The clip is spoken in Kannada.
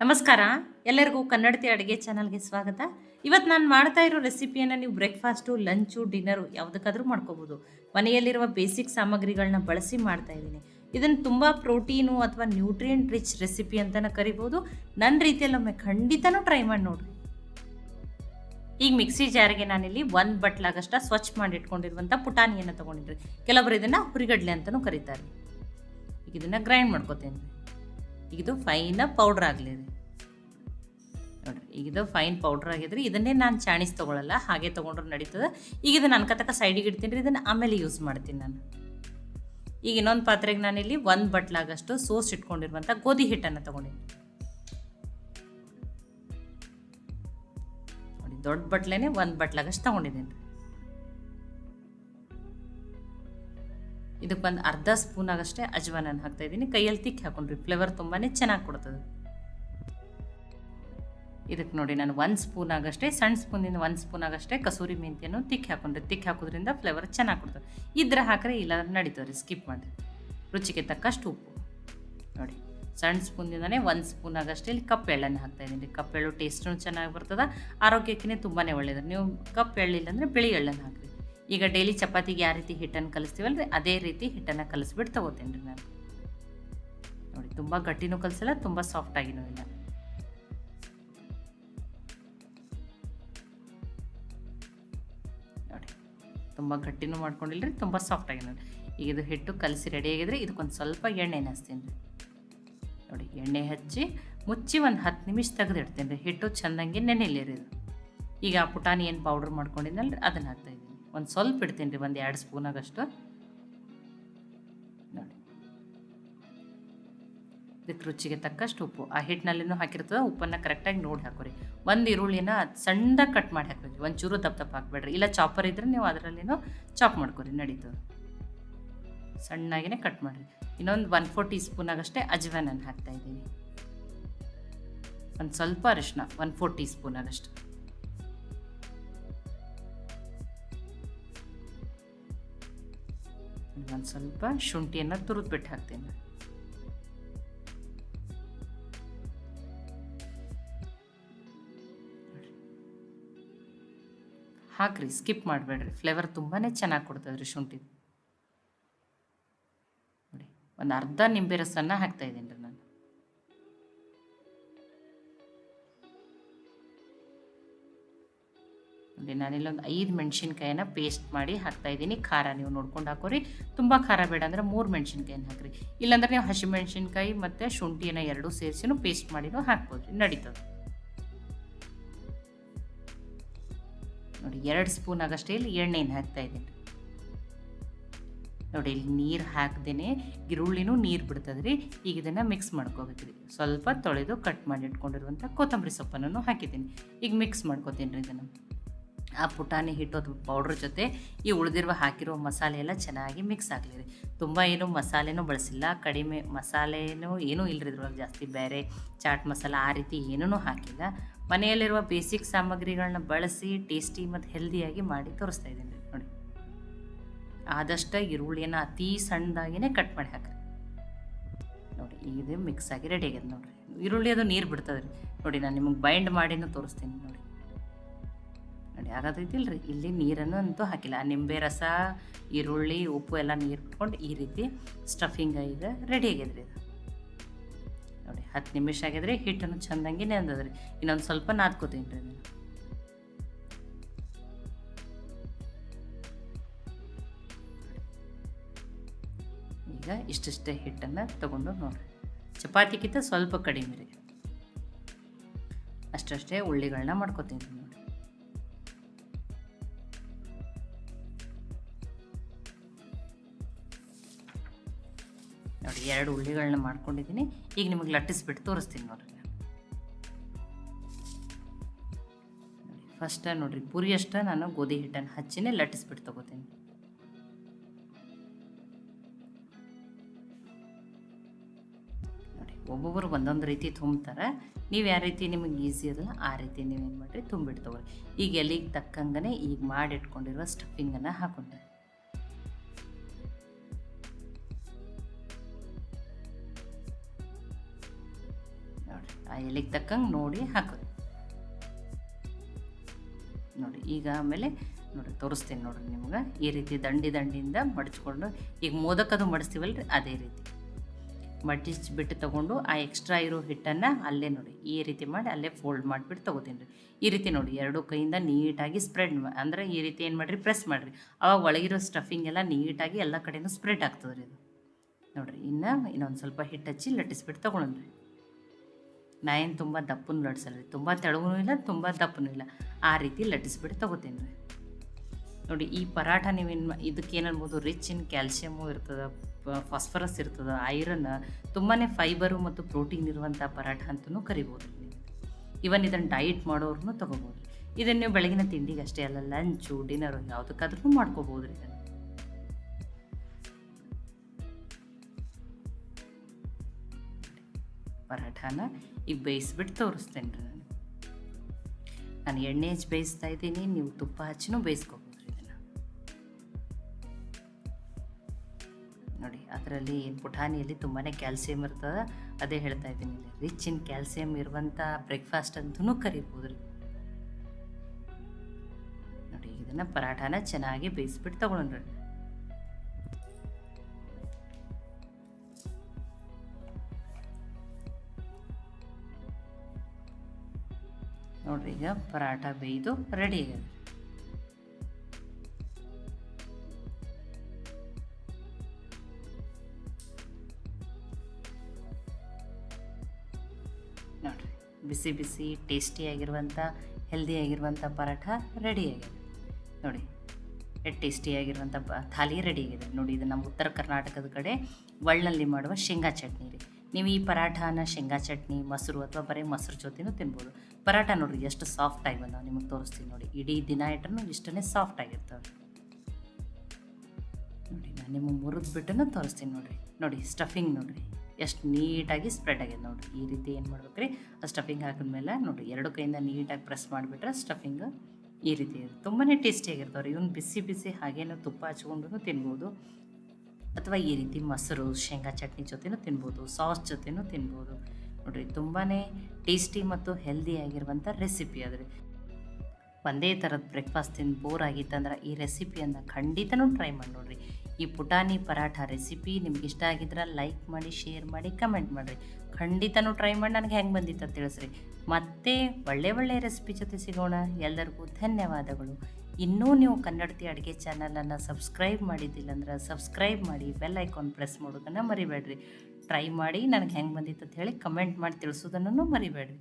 ನಮಸ್ಕಾರ. ಎಲ್ಲರಿಗೂ ಕನ್ನಡತಿ ಅಡುಗೆ ಚಾನಲ್ಗೆ ಸ್ವಾಗತ. ಇವತ್ತು ನಾನು ಮಾಡ್ತಾ ಇರೋ ರೆಸಿಪಿಯನ್ನು ನೀವು ಬ್ರೇಕ್ಫಾಸ್ಟು, ಲಂಚು, ಡಿನ್ನರು ಯಾವುದಕ್ಕಾದ್ರೂ ಮಾಡ್ಕೋಬೋದು. ಮನೆಯಲ್ಲಿರುವ ಬೇಸಿಕ್ ಸಾಮಗ್ರಿಗಳನ್ನ ಬಳಸಿ ಮಾಡ್ತಾ ಇದ್ದೀನಿ. ಇದನ್ನು ತುಂಬ ಪ್ರೋಟೀನು ಅಥವಾ ನ್ಯೂಟ್ರಿಯೆಂಟ್ ರಿಚ್ ರೆಸಿಪಿ ಅಂತಲೇ ಕರಿಬೋದು. ನನ್ನ ರೀತಿಯಲ್ಲೊಮ್ಮೆ ಖಂಡಿತನೂ ಟ್ರೈ ಮಾಡಿ ನೋಡ್ರಿ. ಈಗ ಮಿಕ್ಸಿ ಜಾರಿಗೆ ನಾನಿಲ್ಲಿ ಒಂದು ಬಟ್ಲಾಗಷ್ಟ ಸ್ವಚ್ಛ ಮಾಡಿ ಇಟ್ಕೊಂಡಿರುವಂಥ ಪುಟಾಣಿಯನ್ನು ತೊಗೊಂಡಿದ್ರಿ ಕೆಲವರು ಇದನ್ನು ಹುರಿಗಡ್ಲೆ ಅಂತಲೂ ಕರೀತಾರೆ. ಈಗ ಇದನ್ನು ಗ್ರೈಂಡ್ ಮಾಡ್ಕೋತೇನೆ ಇದು ಫೈನ ಪೌಡ್ರ್ ಆಗಲಿ ನೋಡಿರಿ ಈಗ ಇದು ಫೈನ್ ಪೌಡ್ರ್ ಆಗಿದ್ರಿ ಇದನ್ನೇ ನಾನು ಚಾಣಿಸ್ ತೊಗೊಳಲ್ಲ, ಹಾಗೆ ತೊಗೊಂಡ್ರೆ ನಡೀತದೆ. ಈಗ ಇದನ್ನು ಅನ್ಕತಕ್ಕ ಸೈಡಿಗೆ ಇಡ್ತೀನಿ ರೀ, ಇದನ್ನು ಆಮೇಲೆ ಯೂಸ್ ಮಾಡ್ತೀನಿ ನಾನು. ಈಗ ಇನ್ನೊಂದು ಪಾತ್ರೆಗೆ ನಾನಿಲ್ಲಿ ಒಂದು ಬಟ್ಲಾಗಷ್ಟು ಸೋಸ್ ಇಟ್ಕೊಂಡಿರುವಂಥ ಗೋಧಿ ಹಿಟ್ಟನ್ನು ತೊಗೊಂಡಿನಿ. ನೋಡಿ, ದೊಡ್ಡ ಬಟ್ಲೇನೆ ಒಂದು ಬಟ್ಲಾಗಷ್ಟು ತೊಗೊಂಡಿದ್ದೀನಿ. ಇದಕ್ಕೊಂದು ಅರ್ಧ ಸ್ಪೂನ್ ಆಗಷ್ಟೇ ಹಾಕ್ತಾ ಇದ್ದೀನಿ. ಕೈಯಲ್ಲಿ ತಿಕ್ಕಿ ಹಾಕೊಂಡ್ರಿ. ಫ್ಲೇವರ್ ತುಂಬಾ ಚೆನ್ನಾಗಿ ಕೊಡ್ತದೆ. ಇದಕ್ಕೆ ನೋಡಿ ನಾನು ಒಂದು ಸ್ಪೂನ್ ಆಗಷ್ಟೇ, ಸಣ್ಣ ಸ್ಪೂನಿಂದ ಒಂದು ಸ್ಪೂನ್ ಆಗಷ್ಟೇ ಕಸೂರಿ ಮೆಂತ್ಯನು ತಿಕ್ಕಿ ಹಾಕೊಂಡ್ರಿ. ತಿಕ್ಕಿ ಹಾಕೋದ್ರಿಂದ ಫ್ಲೇವರ್ ಚೆನ್ನಾಗಿ ಕೊಡ್ತದೆ. ಇದ್ರೆ ಹಾಕ್ರೆ ಇಲ್ಲ ನಡೀತದೆ ರೀ ಸ್ಕಿಪ್ ಮಾಡಿ ರುಚಿಗೆ ತಕ್ಕಷ್ಟು ಉಪ್ಪು. ನೋಡಿ, ಸಣ್ಣ ಸ್ಪೂನಿಂದನೇ ಒಂದು ಸ್ಪೂನ್ ಆಗಷ್ಟೇ ಇಲ್ಲಿ ಕಪ್ ಎಳ್ಳನ್ನು ಹಾಕ್ತಾ ಇದ್ದೀನಿ. ಕಪ್ ಎಳ್ಳು ಟೇಸ್ಟೂ ಚೆನ್ನಾಗಿ ಬರ್ತದೆ ಆರೋಗ್ಯಕ್ಕೇ ತುಂಬಾ ಒಳ್ಳೆಯದು ನೀವು ಕಪ್ ಎಳ್ಳಿಲ್ಲ ಅಂದರೆ ಬಿಳಿ ಎಳ್ಳನ್ನು ಹಾಕ್ರಿ. ಈಗ ಡೈಲಿ ಚಪಾತಿಗೆ ಯಾವ ರೀತಿ ಹಿಟ್ಟನ್ನು ಕಲಿಸ್ತೀವಲ್ಲ ಅದೇ ರೀತಿ ಹಿಟ್ಟನ್ನು ಕಲಿಸ್ಬಿಟ್ಟು ತೊಗೋತೀನಿ ರೀ ನಾನು. ನೋಡಿ, ತುಂಬ ಗಟ್ಟಿನೂ ಕಲಿಸಲ್ಲ, ತುಂಬ ಸಾಫ್ಟಾಗಿನೂ ಇಲ್ಲ. ನೋಡಿ, ತುಂಬ ಗಟ್ಟಿನೂ ಮಾಡ್ಕೊಂಡಿಲ್ಲ ರೀ, ತುಂಬ ಸಾಫ್ಟಾಗಿ ನೋಡಿ ಈಗ ಇದು ಹಿಟ್ಟು ಕಲಸಿ ರೆಡಿ ಆಗಿದ್ರೆ ಇದಕ್ಕೊಂದು ಸ್ವಲ್ಪ ಎಣ್ಣೆ ಹಚ್ತೀನಿ ರೀ. ನೋಡಿ, ಎಣ್ಣೆ ಹಚ್ಚಿ ಮುಚ್ಚಿ ಒಂದು ಹತ್ತು ನಿಮಿಷ ತೆಗೆದಿಡ್ತೀನಿ ರೀ. ಹಿಟ್ಟು ಚೆಂದಂಗೆ ರೀ ಇದು. ಈಗ ಆ ಪುಟಾಣಿ ಏನು ಪೌಡ್ರ್ ಮಾಡ್ಕೊಂಡಿದ್ದಲ್ಲ ರೀ, ಅದನ್ನು ಹಾಕ್ತಾಯಿದ್ದೀನಿ ಒಂದು ಸ್ವಲ್ಪ ಇಡ್ತೀನಿ ರೀ, ಒಂದು ಎರಡು ಸ್ಪೂನಾಗಷ್ಟು. ನೋಡಿ. ಇದಕ್ಕೆ ರುಚಿಗೆ ತಕ್ಕಷ್ಟು ಉಪ್ಪು. ಆ ಹಿಟ್ಟಿನಲ್ಲಿನೂ ಹಾಕಿರ್ತದೆ ಉಪ್ಪನ್ನು ಕರೆಕ್ಟಾಗಿ ನೋಡಿ ಹಾಕೋರಿ. ಒಂದು ಈರುಳ್ಳಿನ ಸಣ್ಣದಾಗಿ ಕಟ್ ಮಾಡಿ ಹಾಕ್ಬೇಕು ಒಂದು ಚೂರು ದಪ್ಪ ದಪ್ಪ ಹಾಕ್ಬೇಡ್ರಿ. ಇಲ್ಲ ಚಾಪರ್ ಇದ್ರೆ ನೀವು ಅದರಲ್ಲಿನೂ ಚಾಪ್ ಮಾಡ್ಕೊರಿ, ನಡೀತದೆ. ಸಣ್ಣಾಗಿನೇ ಕಟ್ ಮಾಡಿರಿ. ಇನ್ನೊಂದು ಒನ್ ಫೋರ್ ಟೀ ಸ್ಪೂನಾಗಷ್ಟೇ ಅಜ್ವಾನನ್ನು ಹಾಕ್ತಾಯಿದ್ದೀನಿ ಒಂದು ಸ್ವಲ್ಪ ಅರಿಶಿನ ಒನ್ ಫೋರ್ ಟೀ ಸ್ಪೂನಾಗಷ್ಟು ಒಂದು ಸ್ವಲ್ಪ ಶುಂಠಿಯನ್ನು ತುರಿದು ಬಿಟ್ಟು ಹಾಕ್ತೀನಿ. ಹಾಕ್ರಿ ಸ್ಕಿಪ್ ಮಾಡಬೇಡ್ರಿ. ಫ್ಲೇವರ್ ತುಂಬಾ ಚೆನ್ನಾಗಿ ಕೊಡ್ತದ್ರಿ ಶುಂಠಿ. ನೋಡಿ, ಒಂದು ಅರ್ಧ ನಿಂಬೆ ರಸನ ಹಾಕ್ತಾ ಇದ್ದೀನಿ ರೀ ನೋಡಿ, ನಾನಿಲ್ಲೊಂದು ಐದು ಮೆಣಸಿನ್ಕಾಯಿನ ಪೇಸ್ಟ್ ಮಾಡಿ ಹಾಕ್ತಾ ಇದ್ದೀನಿ. ಖಾರ ನೀವು ನೋಡ್ಕೊಂಡು ಹಾಕೋರಿ. ತುಂಬ ಖಾರ ಬೇಡ ಅಂದರೆ ಮೂರು ಮೆಣಸಿನ್ಕಾಯಿನ ಹಾಕ್ರಿ. ಇಲ್ಲಾಂದ್ರೆ ನೀವು ಹಸಿ ಮೆಣಸಿನ್ಕಾಯಿ ಮತ್ತು ಶುಂಠಿಯನ್ನು ಎರಡೂ ಸೇರಿಸಿನೂ ಪೇಸ್ಟ್ ಮಾಡಿನೂ ಹಾಕ್ಬೋದು. ನಡೀತದೆ. ನೋಡಿ, ಎರಡು ಸ್ಪೂನ್ ಆಗಷ್ಟೇ ಇಲ್ಲಿ ಎಣ್ಣೆನ ಹಾಕ್ತಾ ಇದ್ದೀನಿ. ನೋಡಿ, ಇಲ್ಲಿ ನೀರು ಹಾಕ್ದೇ ಈರುಳ್ಳಿನೂ ನೀರು ಬಿಡ್ತದೆ ರೀ ಈಗ ಇದನ್ನು ಮಿಕ್ಸ್ ಮಾಡ್ಕೋಬೇಕ್ರಿ. ಸ್ವಲ್ಪ ತೊಳೆದು ಕಟ್ ಮಾಡಿ ಇಟ್ಕೊಂಡಿರುವಂಥ ಕೊತ್ತಂಬರಿ ಸೊಪ್ಪನ್ನು ಹಾಕಿದ್ದೀನಿ. ಈಗ ಮಿಕ್ಸ್ ಮಾಡ್ಕೋತೀನಿ ರೀ ಇದನ್ನು. ಆ ಪುಟಾಣಿ ಹಿಟ್ಟು ಪೌಡ್ರ್ ಜೊತೆ ಈ ಉಳಿದಿರುವ ಹಾಕಿರೋ ಮಸಾಲೆ ಎಲ್ಲ ಚೆನ್ನಾಗಿ ಮಿಕ್ಸ್ ಆಗಲಿ ರೀ. ತುಂಬ ಏನು ಮಸಾಲೆನೂ ಬಳಸಿಲ್ಲ. ಕಡಿಮೆ ಮಸಾಲೆನೂ ಏನೂ ಇಲ್ಲರಿ ಇದ್ರೊಳಗೆ ಜಾಸ್ತಿ ಬೇರೆ ಚಾಟ್ ಮಸಾಲ ಆ ರೀತಿ ಏನೂ ಹಾಕಿಲ್ಲ. ಮನೆಯಲ್ಲಿರುವ ಬೇಸಿಕ್ ಸಾಮಗ್ರಿಗಳನ್ನ ಬಳಸಿ ಟೇಸ್ಟಿ ಮತ್ತು ಹೆಲ್ದಿಯಾಗಿ ಮಾಡಿ ತೋರಿಸ್ತಾ ಇದ್ದೀನಿ ರೀ ನೋಡಿ. ಆದಷ್ಟು ಈರುಳ್ಳಿಯನ್ನು ಅತಿ ಸಣ್ಣದಾಗಿನೇ ಕಟ್ ಮಾಡಿ ಹಾಕ್ರಿ. ನೋಡಿ, ಇದು ಮಿಕ್ಸ್ ಆಗಿ ರೆಡಿ ಆಗ್ಯದ ನೋಡಿರಿ. ಈರುಳ್ಳಿ ಅದು ನೀರು ಬಿಡ್ತದೆ ನೋಡಿ, ನಾನು ನಿಮಗೆ ಬೈಂಡ್ ಮಾಡಿನೂ ತೋರಿಸ್ತೀನಿ ನೋಡಿ. ಆಗತೈತಿಲ್ಲ ರೀ ಇಲ್ಲಿ ನೀರನ್ನು ಅಂತೂ ಹಾಕಿಲ್ಲ. ನಿಂಬೆ ರಸ, ಈರುಳ್ಳಿ, ಉಪ್ಪು ಎಲ್ಲ ನೀರು ಬಿಟ್ಕೊಂಡು ಈ ರೀತಿ ಸ್ಟಫಿಂಗ್ ಈಗ ರೆಡಿ ಆಗ್ಯದ್ರಿ ಇದು. ನೋಡಿ, ಹತ್ತು ನಿಮಿಷ ಆಗಿದ್ರೆ, ಹಿಟ್ಟನ್ನು ಚೆಂದಂಗೆ ನೆಂದದ್ರಿ ಇನ್ನೊಂದು ಸ್ವಲ್ಪ ನಾದ್ಕೋತೀನಿ ರೀ ಈಗ ಇಷ್ಟಿಷ್ಟೇ ಹಿಟ್ಟನ್ನು ತಗೊಂಡು ನೋಡಿರಿ. ಚಪಾತಿಗಿಂತ ಸ್ವಲ್ಪ ಕಡಿಮೆ ರೀ. ಅಷ್ಟಷ್ಟೇ ಉಳ್ಳಿಗಳನ್ನ ಮಾಡ್ಕೋತೀನಿ ಎರಡು ಉಳ್ಳಿಗಳನ್ನ ಮಾಡ್ಕೊಂಡಿದ್ದೀನಿ. ಈಗ ನಿಮಗೆ ಲಟ್ಟಿಸ್ಬಿಟ್ಟು ತೋರಿಸ್ತೀನಿ ನೋಡಿ ಫಸ್ಟ್ ನೋಡಿರಿ, ಪುರಿ ಅಷ್ಟ ನಾನು ಗೋಧಿ ಹಿಟ್ಟನ್ನು ಹಚ್ಚಿನೇ ಲಟ್ಟಿಸ್ಬಿಟ್ಟು ತಗೋತೀನಿ. ನೋಡಿ ಒಬ್ಬೊಬ್ಬರು ಒಂದೊಂದು ರೀತಿ ತುಂಬ್ತಾರೆ. ನೀವು ಯಾವ ರೀತಿ ನಿಮಗೆ ಈಸಿ ಅದಲ್ಲ ಆ ರೀತಿ ನೀವೇನು ಮಾಡಿರಿ, ತುಂಬಿಟ್ಟು ತೊಗೊಳ್ರಿ ಈಗ ಎಲ್ಲಿಗೆ ತಕ್ಕಂಗೆ ಈಗ ಮಾಡಿಟ್ಕೊಂಡಿರುವ ಸ್ಟಫಿಂಗನ್ನು ಹಾಕೊಂಡ್ರೆ. ಆ ಎಲೆಗೆ ತಕ್ಕಂಗೆ ನೋಡಿ ಹಾಕೋದು ನೋಡಿ, ಈಗ ಆಮೇಲೆ ನೋಡಿ, ತೋರಿಸ್ತೀನಿ ನೋಡಿ ನಿಮ್ಗೆ. ಈ ರೀತಿ ದಂಡಿ ದಂಡಿಯಿಂದ ಮಡಚ್ಕೊಂಡು, ಈಗ ಮೋದಕದು ಮಡಿಸ್ತೀವಲ್ರಿ? ಅದೇ ರೀತಿ. ಮಡಿಸ್ಬಿಟ್ಟು ತೊಗೊಂಡು ಆ ಎಕ್ಸ್ಟ್ರಾ ಇರೋ ಹಿಟ್ಟನ್ನು ಅಲ್ಲೇ ನೋಡಿ, ಈ ರೀತಿ ಮಾಡಿ ಅಲ್ಲೇ ಫೋಲ್ಡ್ ಮಾಡಿಬಿಟ್ಟು ತೊಗೋತೀನಿ ರೀ. ಈ ರೀತಿ ನೋಡಿ, ಎರಡು ಕೈಯಿಂದ ನೀಟಾಗಿ ಸ್ಪ್ರೆಡ್ ಅಂದರೆ ಈ ರೀತಿ ಏನು ಮಾಡಿರಿ? ಪ್ರೆಸ್ ಮಾಡಿರಿ. ಅವಾಗ ಒಳಗಿರೋ ಸ್ಟಫಿಂಗ್ ಎಲ್ಲ ನೀಟಾಗಿ ಎಲ್ಲ ಕಡೆಯೂ ಸ್ಪ್ರೆಡ್ ಆಗ್ತದೆ ರೀ ಇದು. ನೋಡಿರಿ, ಇನ್ನು ಇನ್ನೊಂದು ಸ್ವಲ್ಪ ಹಿಟ್ಟು ಹಚ್ಚಿ ಲಟ್ಟಿಸ್ಬಿಟ್ಟು ತೊಗೊಳನ್ರಿ ನಾ ಏನು ತುಂಬ ದಪ್ಪನ್ನು ಲಟ್ಸಲ್ಲ ರೀ ತುಂಬ ತೆಳಗೂ ಇಲ್ಲ, ತುಂಬ ದಪ್ಪನೂ ಇಲ್ಲ. ಆ ರೀತಿ ಲಟ್ಟಿಸ್ಬಿಟ್ಟು ತೊಗೋತೀನಿ ರೀ ನೋಡಿ, ಈ ಪರಾಠ ನೀವೇನು ಇದಕ್ಕೆ ಏನನ್ಬೋದು ರಿಚ್ ಇನ್ ಕ್ಯಾಲ್ಸಿಯಮು ಇರ್ತದೆ ಫಾಸ್ಫರಸ್ ಇರ್ತದೆ ಐರನ್ ತುಂಬಾ ಫೈಬರು ಮತ್ತು ಪ್ರೋಟೀನ್ ಇರುವಂಥ ಪರಾಠ ಅಂತಲೂ ಕರಿಬೋದು. ನೀವು ಇವನ್ ಇದನ್ನು ಡಯಟ್ ಮಾಡೋರ್ನು ತೊಗೋಬೋದು. ಇದನ್ನು ನೀವು ಬೆಳಗಿನ ತಿಂಡಿಗೆ ಅಷ್ಟೇ ಅಲ್ಲ ಲಂಚು ಡಿನ್ನರು ಯಾವುದಕ್ಕಾದ್ರೂ ಮಾಡ್ಕೋಬೋದು ಇದನ್ನು. ಪರಾಠನ ಈಗ ಬೇಯಿಸ್ಬಿಟ್ಟು ತೋರಿಸ್ತೇನೆ ರೀ ನಾನು. ನಾನು ಎಣ್ಣೆ ಹಚ್ಚಿ ಬೇಯಿಸ್ತಾ ಇದ್ದೀನಿ, ನೀವು ತುಪ್ಪ ಹಚ್ಚಿನೂ ಬೇಯಿಸ್ಕೋಬೋದು ರೀ ಇದನ್ನು ನೋಡಿ, ಅದರಲ್ಲಿ ಏನು ಪುಟಾಣಿಯಲ್ಲಿ ತುಂಬಾ ಕ್ಯಾಲ್ಸಿಯಂ ಇರ್ತದೆ, ಅದೇ ಹೇಳ್ತಾ ಇದ್ದೀನಿ ರಿಚ್ ಇನ್ ಕ್ಯಾಲ್ಸಿಯಂ ಇರುವಂಥ ಬ್ರೇಕ್ಫಾಸ್ಟ್ ಅಂತಲೂ ಕರಿಬೋದು ರೀ. ನೋಡಿ, ಇದನ್ನು ಪರಾಠಾನ ಚೆನ್ನಾಗಿ ಬೇಯಿಸ್ಬಿಟ್ಟು ತೊಗೊಳೋಣ್ರಿ ಈಗ ಪರಾಠ ಬೇಯ್ದು ರೆಡಿ ಆಗಿದೆ. ನೋಡ್ರಿ, ಬಿಸಿ ಬಿಸಿ ಟೇಸ್ಟಿಯಾಗಿರುವಂಥ ಹೆಲ್ದಿಯಾಗಿರುವಂಥ ಪರಾಠ ಆಗಿದೆ. ನೋಡಿ ಟೇಸ್ಟಿಯಾಗಿರುವಂಥ ಬ, ಥಾಲಿ ಆಗಿದೆ. ನೋಡಿ, ಇದು ನಮ್ಮ ಉತ್ತರ ಕರ್ನಾಟಕದ ಕಡೆ ವಳ್ಳಲ್ಲಿ ಮಾಡುವ ಶೇಂಗಾ ಚಟ್ನಿ ರೀ. ನೀವು ಈ ಪರಾಠನ ಶೇಂಗಾ ಚಟ್ನಿ, ಮೊಸರು ಅಥವಾ ಬರೀ ಮೊಸರು ಜೊತೆನೂ ತಿನ್ಬೋದು. ಪರಾಠ ನೋಡ್ರಿ, ಎಷ್ಟು ಸಾಫ್ಟ್ ಆಗಿ ಬಂದಾವೆ ನಿಮಗೆ ತೋರಿಸ್ತೀನಿ ನೋಡಿ. ಇಡೀ ದಿನ ಇಟ್ಟರೂ ಇಷ್ಟೇ ಸಾಫ್ಟ್ ಆಗಿರ್ತವೆ ನೋಡಿ, ನಾನು ನಿಮಗೆ ಮುರಿದು ಬಿಟ್ಟು ತೋರಿಸ್ತೀನಿ ನೋಡಿರಿ. ನೋಡಿ ಸ್ಟಫಿಂಗ್ ನೋಡಿರಿ. ಎಷ್ಟು ನೀಟಾಗಿ ಸ್ಪ್ರೆಡ್ ಆಗಿದೆ ನೋಡಿರಿ. ಈ ರೀತಿ ಏನು ಮಾಡ್ಬೇಕು ರೀ ಆ ಸ್ಟಫಿಂಗ್ ಹಾಕಿದ್ಮೇಲೆ ನೋಡಿ ಎರಡು ಕೈಯಿಂದ ನೀಟಾಗಿ ಪ್ರೆಸ್ ಮಾಡಿಬಿಟ್ರೆ ಸ್ಟಫಿಂಗ್ ಈ ರೀತಿ ಇರುತ್ತೆ. ತುಂಬಾ ಟೇಸ್ಟಿಯಾಗಿರ್ತವೆ ರೀ ಇವ್ನು ಬಿಸಿ ಬಿಸಿ ಹಾಗೇನೋ ತುಪ್ಪ ಹಚ್ಕೊಂಡು ತಿನ್ಬೋದು. ಅಥವಾ ಈ ರೀತಿ ಮೊಸರು, ಶೇಂಗಾ ಚಟ್ನಿ ಜೊತೆನೂ ತಿನ್ಬೋದು. ಸಾಸ್ ಜೊತೆನೂ ತಿನ್ಬೋದು. ನೋಡಿರಿ ತುಂಬಾ ಟೇಸ್ಟಿ ಮತ್ತು ಹೆಲ್ದಿ ಆಗಿರುವಂಥ ರೆಸಿಪಿ ಅದು ರೀ. ಒಂದೇ ಥರದ ಬ್ರೇಕ್ಫಾಸ್ಟ್ ತಿಂದು ಬೋರ್ ಆಗಿತ್ತಂದ್ರೆ ಈ ರೆಸಿಪಿಯನ್ನು ಖಂಡಿತನೂ ಟ್ರೈ ಮಾಡಿ ನೋಡಿರಿ. ಈ ಪುಟಾಣಿ ಪರಾಠ ರೆಸಿಪಿ ನಿಮ್ಗೆ ಇಷ್ಟ ಆಗಿದ್ರೆ ಲೈಕ್ ಮಾಡಿ ಶೇರ್ ಮಾಡಿ ಕಮೆಂಟ್ ಮಾಡಿರಿ. ಖಂಡಿತನೂ ಟ್ರೈ ಮಾಡಿ, ನನಗೆ ಹೆಂಗೆ ಬಂದಿತ್ತು ತಿಳಿಸ್ರಿ. ಮತ್ತೆ ಒಳ್ಳೆ ಒಳ್ಳೆ ರೆಸಿಪಿ ಜೊತೆ ಸಿಗೋಣ. ಎಲ್ಲರಿಗೂ ಧನ್ಯವಾದಗಳು. ಇನ್ನೂ ನೀವು ಕನ್ನಡತಿ ಅಡುಗೆ ಚಾನಲನ್ನು ಸಬ್ಸ್ಕ್ರೈಬ್ ಮಾಡಿದ್ದಿಲ್ಲ ಅಂದ್ರೆ ಸಬ್ಸ್ಕ್ರೈಬ್ ಮಾಡಿ ಬೆಲ್ ಐಕಾನ್ ಪ್ರೆಸ್ ಮಾಡೋದನ್ನು ಮರಿಬೇಡ್ರಿ. ಟ್ರೈ ಮಾಡಿ ನನಗೆ ಹೆಂಗೆ ಬಂದಿತ್ತು ಅಂತ ಹೇಳಿ ಕಮೆಂಟ್ ಮಾಡಿ ತಿಳಿಸೋದನ್ನು ಮರಿಬೇಡ್ರಿ.